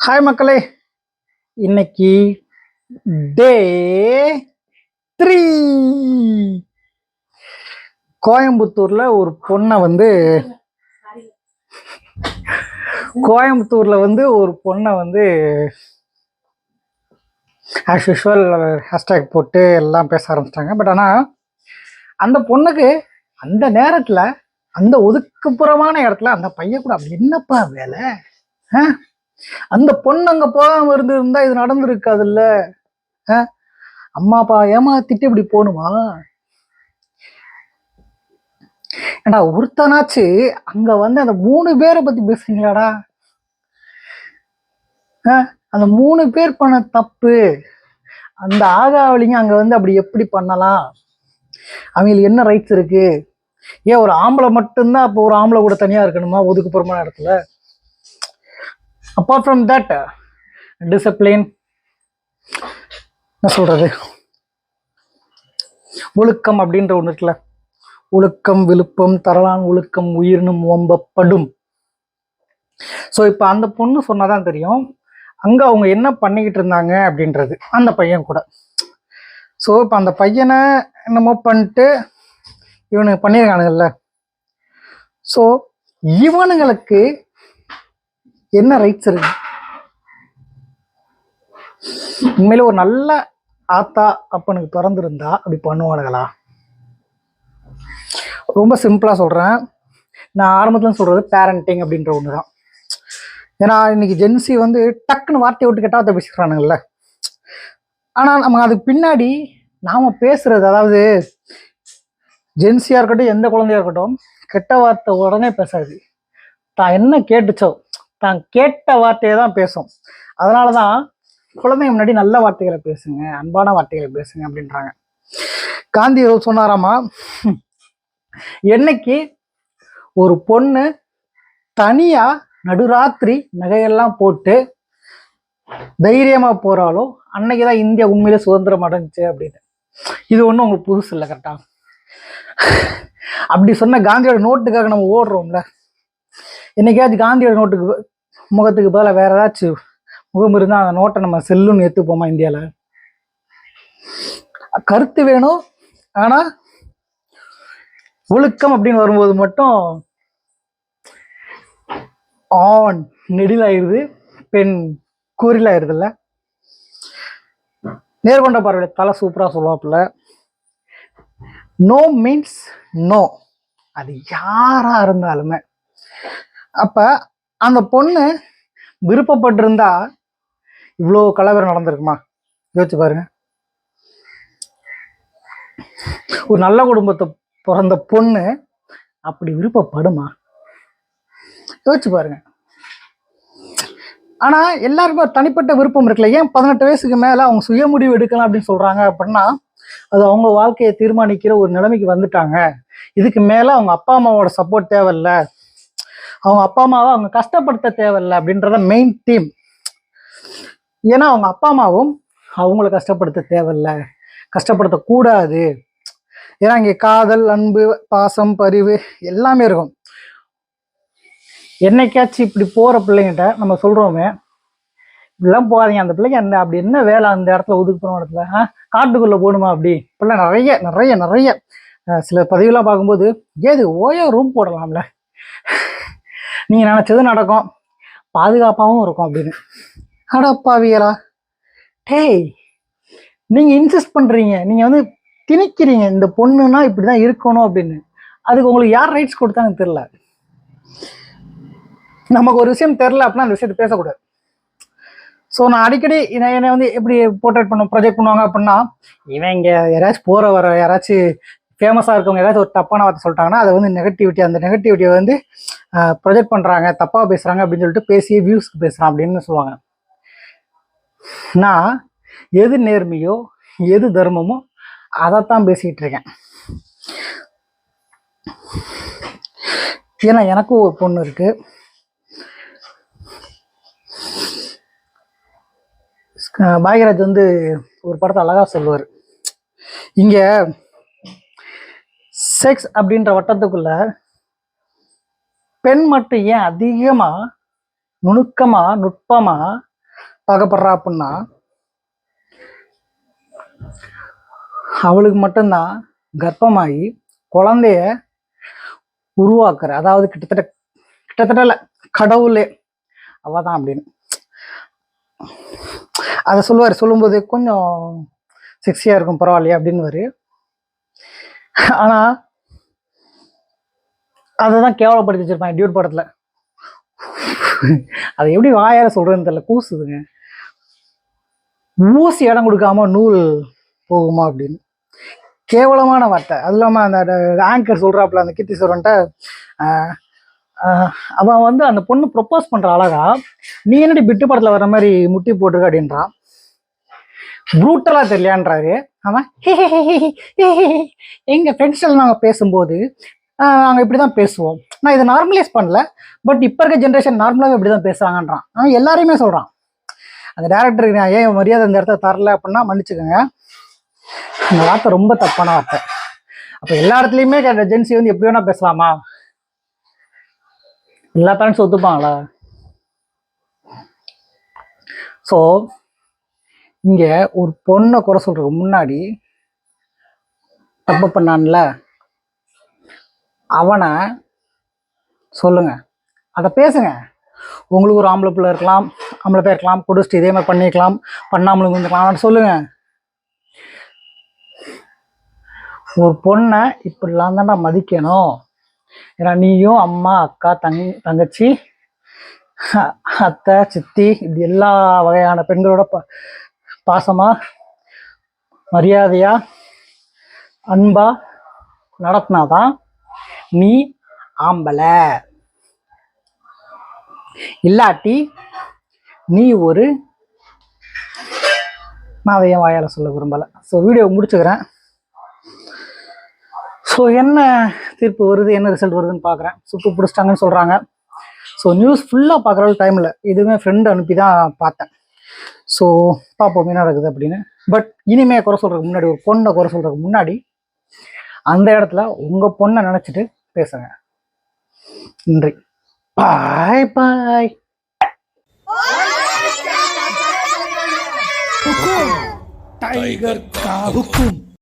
Hi மக்களே. இன்னைக்கு day three கோயம்புத்தூரில் ஒரு பொண்ணை வந்து கோயம்புத்தூரில் வந்து ஒரு பொண்ணை வந்து ஆஸ் யூஷுவல் ஹேஷ்டேக் போட்டு எல்லாம் பேச ஆரம்பிச்சிட்டாங்க. பட் ஆனால் அந்த பொண்ணுக்கு அந்த நேரத்தில் அந்த ஒதுக்குப்புறமான இடத்துல அந்த பையன் கூட அப்படி என்னப்பா வேலை? ஆ? அந்த பொண்ணு அங்கே போகாம இருந்திருந்தா இது நடந்திருக்காதுல்ல? இல்ல அம்மா அப்பா ஏமாத்திட்டு இப்படி போகணுமா ஏண்டா ஒருத்தனாச்சு அங்க வந்து அந்த மூணு பேரை பத்தி பேசுறீங்களாடா? அந்த மூணு பேர் பண்ண தப்பு அந்த ஆகாவளிங்க அங்க வந்து அப்படி எப்படி பண்ணலாம்? அவங்களுக்கு என்ன ரைட்ஸ் இருக்கு? ஏன் ஒரு ஆம்பளை மட்டும்தான் அப்போ ஒரு ஆம்பளை கூட தனியா இருக்கணுமா ஒதுக்குப்புறமான இடத்துல? அப்பார்ட் ஃப்ரம் தட் டிசிப்ளின் என்ன சொல்றது? ஒழுக்கம் அப்படின்ற ஒன்று இருக்குல்ல. ஒழுக்கம் விழுப்பம் தரலான் ஒழுக்கம் உயிர்னும் ஓம்பப்படும். ஸோ இப்போ அந்த பொண்ணு சொன்னாதான் தெரியும். அங்கே அவங்க என்ன பண்ணிக்கிட்டு இருந்தாங்க அப்படின்றது. அந்த பையன் கூட. ஸோ இப்போ அந்த பையனை என்னமோ பண்ணிட்டு இவனுக்கு பண்ணியிருக்கானுங்கல்ல ஸோ இவனுங்களுக்கு என்ன ரைட்ஸ் இருக்கு? உண்மையில ஒரு நல்ல ஆத்தா அப்பனுக்கு பிறந்திருந்தா அப்படி பண்ணுவானுங்களா? ரொம்ப சிம்பிளா சொல்றேன். நான் ஆரம்பத்துல சொல்றது பேரண்டிங் அப்படின்ற ஒன்று தான் ஏன்னா இன்னைக்கு ஜென்சி வந்து டக்குன்னு வார்த்தையை விட்டு கெட்டாத பேசிக்கிறானுங்கல்ல. ஆனா நம்ம அதுக்கு பின்னாடி நாம பேசுறது அதாவது ஜென்சியா இருக்கட்டும் எந்த குழந்தையா இருக்கட்டும் கெட்ட வார்த்தை உடனே பேசாது. தான் என்ன கேட்டுச்சோ தான் கேட்ட வார்த்தையை தான் பேசும். அதனால தான் குழந்தைங்க முன்னாடி நல்ல வார்த்தைகளை பேசுங்க அன்பான வார்த்தைகளை பேசுங்க அப்படின்றாங்க. காந்தி சொன்னாராமா என்னைக்கு ஒரு பொண்ணு தனியா நடுராத்திரி நகையெல்லாம் போட்டு தைரியமா போறாலோ அன்னைக்கு தான் இந்தியா உண்மையிலே சுதந்திரம் அடைஞ்சு அப்படின்னு. இது ஒன்றும் உங்களுக்கு புதுசு இல்லை கரெக்டா அப்படி சொன்ன காந்தியோட நோட்டுக்காக நம்ம ஓடுறோம்ல. என்னைக்காச்சும் காந்தியோட நோட்டுக்கு முகத்துக்கு பதிலாக வேற ஏதாச்சும் முகம் இருந்தால் அந்த நோட்டை நம்ம செல்லுன்னு ஏற்றுப்போமா இந்தியாவில் கருத்து வேணும் ஆனால் ஒழுக்கம் அப்படின்னு வரும்போது மட்டும் ஆண் நெடிலாயிருது பெண் கூறிலாயிருதுல்ல நேர்கொண்ட பார்வையில் தலை சூப்பராக சொல்லுவாப்புல நோ மீன்ஸ் நோ அது யாராக இருந்தாலுமே அப்போ அந்த பொண்ணு விருப்பப்பட்டிருந்தா இவ்வளோ கலவரம் நடந்திருக்குமா? யோசிச்சு பாருங்க. ஒரு நல்ல குடும்பத்தை பிறந்த பொண்ணு அப்படி விருப்பப்படுமா? யோசிச்சு பாருங்க. ஆனா எல்லாருமே தனிப்பட்ட விருப்பம் இருக்குல்ல. ஏன் பதினெட்டு வயசுக்கு மேல அவங்க சுய முடிவு எடுக்கலாம் அப்படின்னு சொல்றாங்க அப்படின்னா அது அவங்க வாழ்க்கையை தீர்மானிக்கிற ஒரு நிலைமைக்கு வந்துட்டாங்க. இதுக்கு மேல அவங்க அப்பா அம்மாவோட சப்போர்ட் தேவையில்ல. அவங்க அப்பா அம்மாவை அவங்க கஷ்டப்படுத்த தேவையில்ல அப்படின்றத மெயின் டீம் ஏன்னா அவங்க அப்பா அம்மாவும் அவங்கள கஷ்டப்படுத்த தேவையில்லை. கஷ்டப்படுத்தக்கூடாது. ஏன்னா இங்கே காதல் அன்பு பாசம் பரிவு எல்லாமே இருக்கும். என்னைக்காச்சும் இப்படி போகிற பிள்ளைங்கிட்ட நம்ம சொல்கிறோமே இப்படிலாம் போகாதீங்க. அந்த பிள்ளைங்க என்ன அப்படி என்ன வேலை அந்த இடத்துல ஒதுக்கு போன இடத்துல? ஆ காட்டுக்குள்ளே போகணுமா அப்படி? இப்படிலாம் நிறைய நிறைய நிறைய சில பதிவுலாம் பார்க்கும்போது ஏது ஓயோ ரூம் போடலாம்ல? நீங்கள் நினச்சது நடக்கும். பாதுகாப்பாகவும் இருக்கும் அப்படின்னு. அடப்பாவியலா டேய் நீங்கள் இன்சிஸ்ட் பண்ணுறீங்க நீங்கள் வந்து திணிக்கிறீங்க. இந்த பொண்ணுன்னா இப்படி தான் இருக்கணும் அப்படின்னு. அதுக்கு உங்களுக்கு யார் ரைட்ஸ் கொடுத்தாங்கன்னு தெரில நமக்கு ஒரு விஷயம் தெரில அப்படின்னா அந்த விஷயத்தை பேசக்கூடாது. ஸோ நான் அடிக்கடி என்னை வந்து எப்படி போர்ட்ரேட் பண்ண ப்ரொஜெக்ட் பண்ணுவாங்க அப்படின்னா இவன் இங்கே யாராச்சும் போகிற வர யாராச்சும் ஃபேமஸாக இருக்கவங்க ஏதாச்சும் ஒரு தப்பான வார்த்தை சொல்லிட்டாங்கன்னா அதை வந்து நெகட்டிவிட்டி அந்த நெகட்டிவிட்டியை வந்து ப்ரொஜெக்ட் பண்ணுறாங்க தப்பாக பேசுகிறாங்க அப்படின்னு சொல்லிட்டு பேசி வியூஸ்க்கு பேசுகிறான் அப்படின்னு சொல்லுவாங்க. நான் எது நேர்மையோ எது தர்மமோ அதைத்தான் பேசிக்கிட்டு இருக்கேன். ஏன்னா எனக்கும் ஒரு பொண்ணு இருக்கு. பாக்யராஜ் வந்து ஒரு படத்தை அழகாக சொல்லுவார். இங்கே செக்ஸ் அப்படின்ற வட்டத்துக்குள்ள பெண் மட்டும் ஏன் அதிகமாக நுணுக்கமா நுட்பமா பார்க்கப்படுறா அப்படின்னா அவளுக்கு மட்டும்தான் கர்ப்பமாகி குழந்தைய உருவாக்குற அதாவது கிட்டத்தட்ட கிட்டத்தட்ட இல்லை கடவுளே அவ தான் அப்படின்னு அதை சொல்லுவார் சொல்லும்போது கொஞ்சம் செக்ஸியாக இருக்கும் பரவாயில்லையா அப்படின்னு ஆனால் அதை தான் கேவலப்படுத்தி வச்சிருப்பாங்க டியூட் படத்தில். அதை எப்படி வாயார சொல்றதுன்னு தெரியல கூசுதுங்க. ஊசி இடம் கொடுக்காம நூல் போகுமா அப்படின்னு. கேவலமான வார்த்தை. அது இல்லாமல் அந்த ஆங்கர் சொல்கிறாப்புல அந்த கீர்த்திஸ்வரன்ட்ட அவன் வந்து அந்த பொண்ணு ப்ரொப்போஸ் பண்ணுற அழகா நீ என்னடி பிட்டு படத்தில் வர மாதிரி முட்டி போட்டிருக்க? அப்படின்றான் ப்ரூட்டலாக தெரியலையான்றாரு. அவன் எங்கள் ஃப்ரெண்ட்ஸ் நாங்கள் பேசும்போது நாங்கள் இப்படி தான் பேசுவோம். நான் இதை நார்மலைஸ் பண்ணல பட் இப்போ இருக்க ஜென்ரேஷன் நார்மலாகவே இப்படி தான் பேசுகிறாங்கன்றான் அவன் எல்லாரையுமே சொல்கிறான் அந்த டேரக்டருக்கு நான் ஏன் மரியாதை இந்த இடத்த தரல அப்படின்னா மன்னிச்சுக்கோங்க. அந்த வார்த்தை ரொம்ப தப்பான வார்த்தை. அப்போ எல்லா இடத்துலையுமே ஜென்சி வந்து எப்படி வேணா பேசலாமா? எல்லா பேரண்ட்ஸ் ஒத்துப்பாங்களா? ஸோ இங்கே ஒரு பொண்ணை குறை சொல்கிறதுக்கு முன்னாடி தப்பு பண்ணான்ல? அவனை சொல்லுங்க. அதை பேசுங்க. உங்களுக்கு ஒரு ஆம்பளை பிள்ளை இருக்கலாம் ஆம்பளை பேர் இருக்கலாம் குடிச்சிட்டு இதே மாதிரி பண்ணிக்கலாம் பண்ணாமலும் இருந்துக்கலாம் சொல்லுங்க. ஒரு பொண்ணை இப்படிலாம் தான்டா மதிக்கணும். ஏன்னா நீயும் அம்மா அக்கா தங் தங்கச்சி அத்தை சித்தி இப்படி எல்லா வகையான பெண்களோட ப பாசமாக மரியாதையாக அன்பாக நடத்தினாதான் நீ ஆம்பளை. இல்லாட்டி நீ ஒரு நான் அதை என் வாயால் சொல்ல விரும்பலை. ஸோ வீடியோ முடிச்சுக்கிறேன். ஸோ என்ன தீர்ப்பு வருது என்ன ரிசல்ட் வருதுன்னு பார்க்குறேன் சுப்பு பிடிச்சிட்டாங்கன்னு சொல்கிறாங்க ஸோ நியூஸ் ஃபுல்லாக பார்க்குற டைமில் இதுவுமே ஃப்ரெண்டு அனுப்பி தான் பார்த்தேன். ஸோ பார்ப்போம் என்ன நடக்குது அப்படின்னு. பட் இனிமே குறை சொல்கிறதுக்கு முன்னாடி ஒரு பொண்ணை குறை சொல்கிறதுக்கு முன்னாடி அந்த இடத்துல உங்கள் பொண்ணை நினச்சிட்டு பேசுங்க. நன்றி. Bye bye. டைகர் காவுக்கும்.